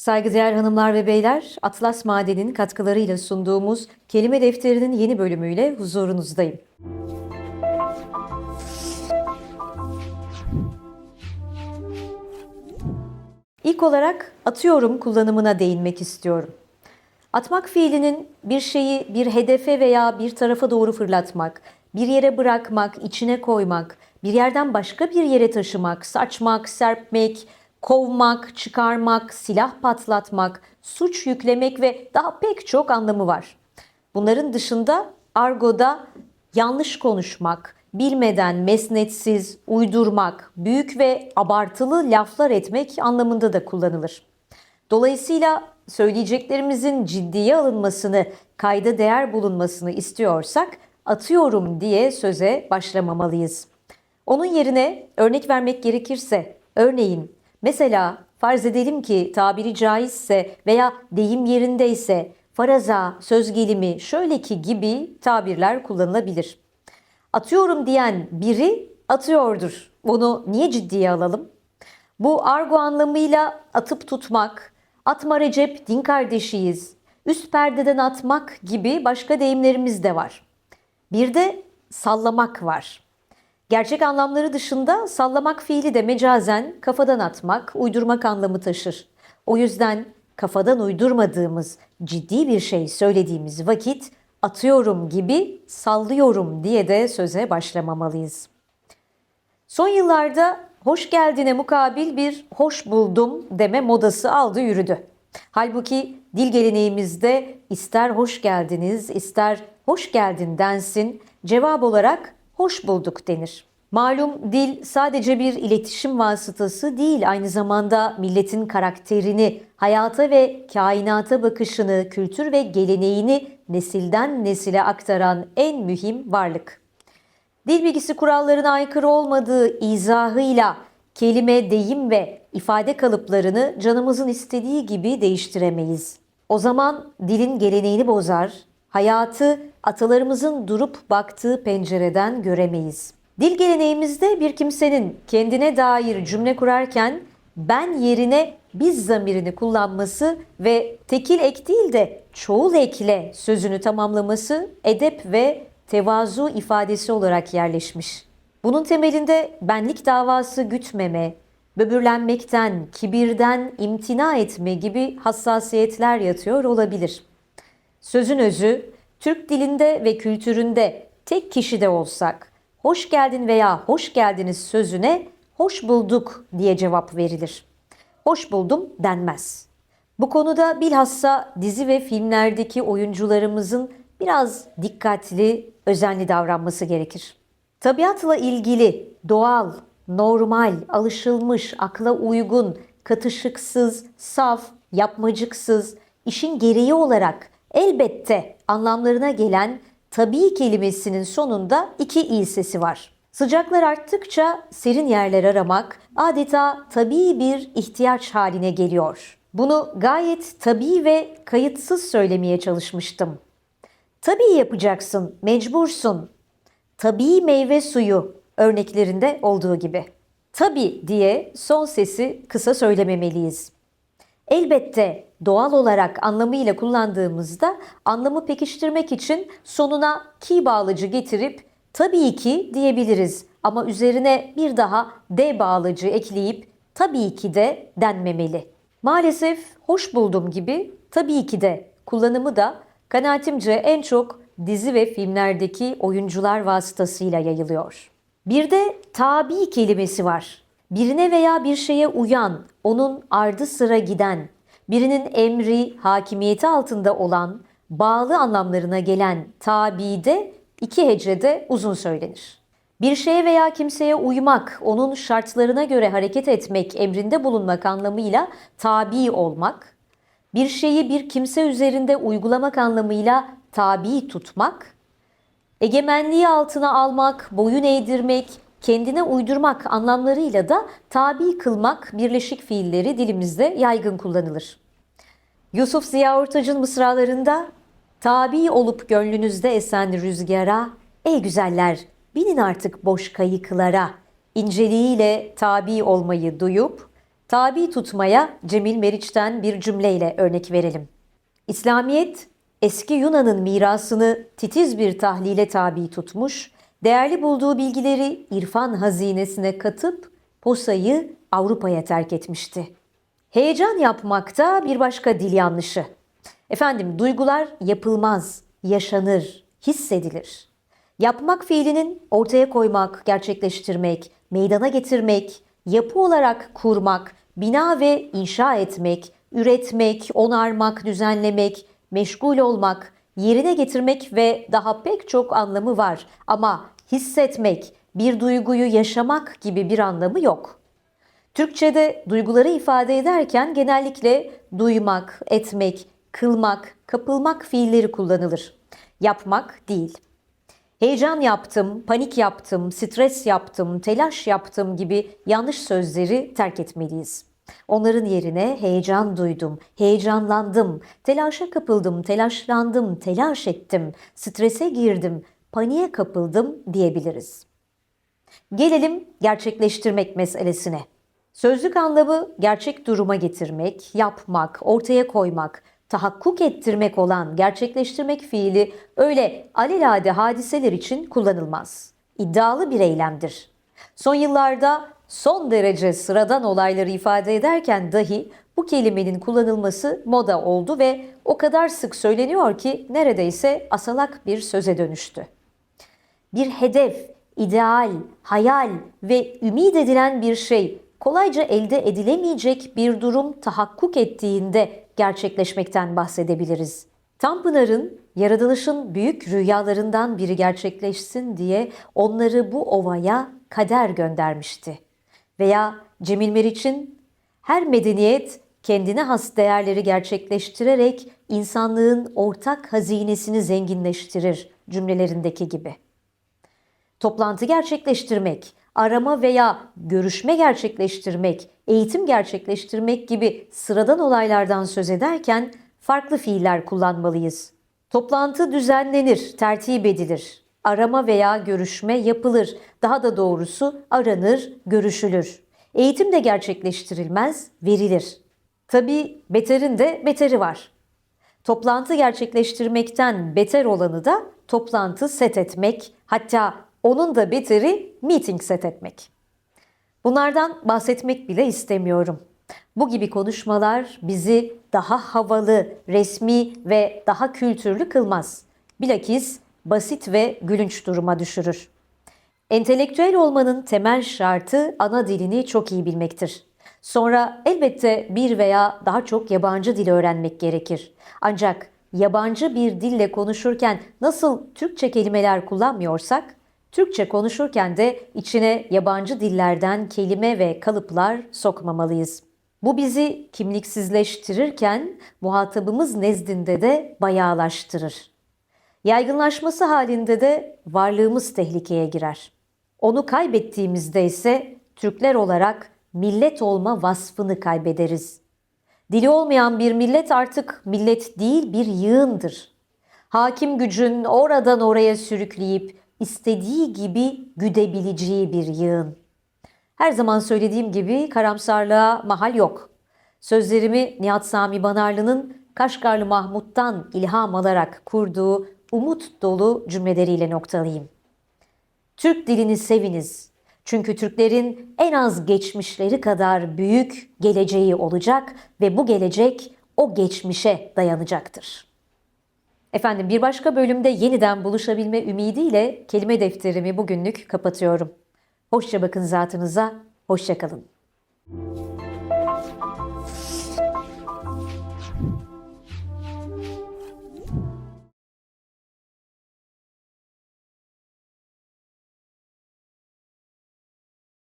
Saygıdeğer hanımlar ve beyler, Atlas Maden'in katkılarıyla sunduğumuz Kelime Defteri'nin yeni bölümüyle huzurunuzdayım. İlk olarak atıyorum kullanımına değinmek istiyorum. Atmak fiilinin bir şeyi bir hedefe veya bir tarafa doğru fırlatmak, bir yere bırakmak, içine koymak, bir yerden başka bir yere taşımak, saçmak, serpmek, kovmak, çıkarmak, silah patlatmak, suç yüklemek ve daha pek çok anlamı var. Bunların dışında argoda yanlış konuşmak, bilmeden mesnetsiz, uydurmak, büyük ve abartılı laflar etmek anlamında da kullanılır. Dolayısıyla söyleyeceklerimizin ciddiye alınmasını, kayda değer bulunmasını istiyorsak atıyorum diye söze başlamamalıyız. Onun yerine örnek vermek gerekirse, örneğin mesela farz edelim ki tabiri caizse veya deyim yerindeyse faraza, söz gelimi, şöyle ki gibi tabirler kullanılabilir. Atıyorum diyen biri atıyordur. Bunu niye ciddiye alalım? Bu argo anlamıyla atıp tutmak, atma Recep din kardeşiyiz, üst perdeden atmak gibi başka deyimlerimiz de var. Bir de sallamak var. Gerçek anlamları dışında sallamak fiili de mecazen kafadan atmak, uydurmak anlamı taşır. O yüzden kafadan uydurmadığımız ciddi bir şey söylediğimiz vakit atıyorum gibi sallıyorum diye de söze başlamamalıyız. Son yıllarda hoş geldine mukabil bir hoş buldum deme modası aldı yürüdü. Halbuki dil geleneğimizde ister hoş geldiniz ister hoş geldin densin cevap olarak hoş bulduk denir. Malum dil sadece bir iletişim vasıtası değil, aynı zamanda milletin karakterini, hayata ve kainata bakışını, kültür ve geleneğini nesilden nesile aktaran en mühim varlık. Dil bilgisi kurallarına aykırı olmadığı izahıyla kelime, deyim ve ifade kalıplarını canımızın istediği gibi değiştiremeyiz. O zaman dilin geleneğini bozar, hayatı atalarımızın durup baktığı pencereden göremeyiz. Dil geleneğimizde bir kimsenin kendine dair cümle kurarken ben yerine biz zamirini kullanması ve tekil ek değil de çoğul ekle sözünü tamamlaması edep ve tevazu ifadesi olarak yerleşmiş. Bunun temelinde benlik davası gütmeme, böbürlenmekten, kibirden imtina etme gibi hassasiyetler yatıyor olabilir. Sözün özü, Türk dilinde ve kültüründe tek kişide olsak, hoş geldin veya hoş geldiniz sözüne hoş bulduk diye cevap verilir. Hoş buldum denmez. Bu konuda bilhassa dizi ve filmlerdeki oyuncularımızın biraz dikkatli, özenli davranması gerekir. Tabiatla ilgili doğal, normal, alışılmış, akla uygun, katışıksız, saf, yapmacıksız, işin gereği olarak elbette anlamlarına gelen tabii kelimesinin sonunda iki i sesi var. Sıcaklar arttıkça serin yerler aramak adeta tabii bir ihtiyaç haline geliyor. Bunu gayet tabii ve kayıtsız söylemeye çalışmıştım. Tabii yapacaksın, mecbursun. Tabii meyve suyu örneklerinde olduğu gibi. Tabii diye son sesi kısa söylememeliyiz. Elbette doğal olarak anlamıyla kullandığımızda anlamı pekiştirmek için sonuna ki bağlacı getirip tabii ki diyebiliriz ama üzerine bir daha de bağlacı ekleyip tabii ki de denmemeli. Maalesef hoş buldum gibi tabii ki de kullanımı da kanaatimce en çok dizi ve filmlerdeki oyuncular vasıtasıyla yayılıyor. Bir de tabi kelimesi var. Birine veya bir şeye uyan, onun ardı sıra giden, birinin emri, hakimiyeti altında olan, bağlı anlamlarına gelen tabi de iki hecede uzun söylenir. Bir şeye veya kimseye uymak, onun şartlarına göre hareket etmek, emrinde bulunmak anlamıyla tabi olmak, bir şeyi bir kimse üzerinde uygulamak anlamıyla tabi tutmak, egemenliği altına almak, boyun eğdirmek, kendine uydurmak anlamlarıyla da tabi kılmak birleşik fiilleri dilimizde yaygın kullanılır. Yusuf Ziya Ortaç'ın mısralarında tabi olup gönlünüzde esen rüzgara, ey güzeller binin artık boş kayıklara, inceliğiyle tabi olmayı duyup, Tabi tutmaya Cemil Meriç'ten bir cümleyle örnek verelim. İslamiyet eski Yunan'ın mirasını titiz bir tahlile tabi tutmuş, değerli bulduğu bilgileri irfan hazinesine katıp posayı Avrupa'ya terk etmişti. Heyecan yapmakta bir başka dil yanlışı. Efendim duygular yapılmaz, yaşanır, hissedilir. Yapmak fiilinin ortaya koymak, gerçekleştirmek, meydana getirmek, yapı olarak kurmak, bina ve inşa etmek, üretmek, onarmak, düzenlemek, meşgul olmak, yerine getirmek ve daha pek çok anlamı var. Ama hissetmek, bir duyguyu yaşamak gibi bir anlamı yok. Türkçe'de duyguları ifade ederken genellikle duymak, etmek, kılmak, kapılmak fiilleri kullanılır. Yapmak değil. Heyecan yaptım, panik yaptım, stres yaptım, telaş yaptım gibi yanlış sözleri terk etmeliyiz. Onların yerine heyecan duydum, heyecanlandım, telaşa kapıldım, telaşlandım, telaş ettim, strese girdim, paniğe kapıldım diyebiliriz. Gelelim gerçekleştirmek meselesine. Sözlük anlamı gerçek duruma getirmek, yapmak, ortaya koymak, tahakkuk ettirmek olan gerçekleştirmek fiili öyle alelade hadiseler için kullanılmaz. İddialı bir eylemdir. Son yıllarda son derece sıradan olayları ifade ederken dahi bu kelimenin kullanılması moda oldu ve o kadar sık söyleniyor ki neredeyse asalak bir söze dönüştü. Bir hedef, ideal, hayal ve ümit edilen bir şey kolayca elde edilemeyecek bir durum tahakkuk ettiğinde gerçekleşmekten bahsedebiliriz. Tanpınar'ın yaratılışın büyük rüyalarından biri gerçekleşsin diye onları bu ovaya kader göndermişti. Veya Cemil Meriç'in her medeniyet kendine has değerleri gerçekleştirerek insanlığın ortak hazinesini zenginleştirir cümlelerindeki gibi. Toplantı gerçekleştirmek, arama veya görüşme gerçekleştirmek, eğitim gerçekleştirmek gibi sıradan olaylardan söz ederken farklı fiiller kullanmalıyız. Toplantı düzenlenir, tertip edilir. Arama veya görüşme yapılır. Daha da doğrusu aranır, görüşülür. Eğitim de gerçekleştirilmez, verilir. Tabii beterin de beteri var. Toplantı gerçekleştirmekten beter olanı da toplantı set etmek, hatta onun da beteri meeting set etmek. Bunlardan bahsetmek bile istemiyorum. Bu gibi konuşmalar bizi daha havalı, resmi ve daha kültürlü kılmaz. Bilakis basit ve gülünç duruma düşürür. Entelektüel olmanın temel şartı ana dilini çok iyi bilmektir. Sonra elbette bir veya daha çok yabancı dil öğrenmek gerekir. Ancak yabancı bir dille konuşurken nasıl Türkçe kelimeler kullanmıyorsak, Türkçe konuşurken de içine yabancı dillerden kelime ve kalıplar sokmamalıyız. Bu bizi kimliksizleştirirken muhatabımız nezdinde de bayağılaştırır. Yaygınlaşması halinde de varlığımız tehlikeye girer. Onu kaybettiğimizde ise Türkler olarak millet olma vasfını kaybederiz. Dili olmayan bir millet artık millet değil bir yığındır. Hakim gücün oradan oraya sürükleyip istediği gibi güdebileceği bir yığın. Her zaman söylediğim gibi karamsarlığa mahal yok. Sözlerimi Nihat Sami Banarlı'nın Kaşgarlı Mahmut'tan ilham alarak kurduğu umut dolu cümleleriyle noktalayayım. Türk dilini seviniz. Çünkü Türklerin en az geçmişleri kadar büyük geleceği olacak ve bu gelecek o geçmişe dayanacaktır. Efendim bir başka bölümde yeniden buluşabilme ümidiyle kelime defterimi bugünlük kapatıyorum. Hoşça bakın zatınıza, hoşça kalın.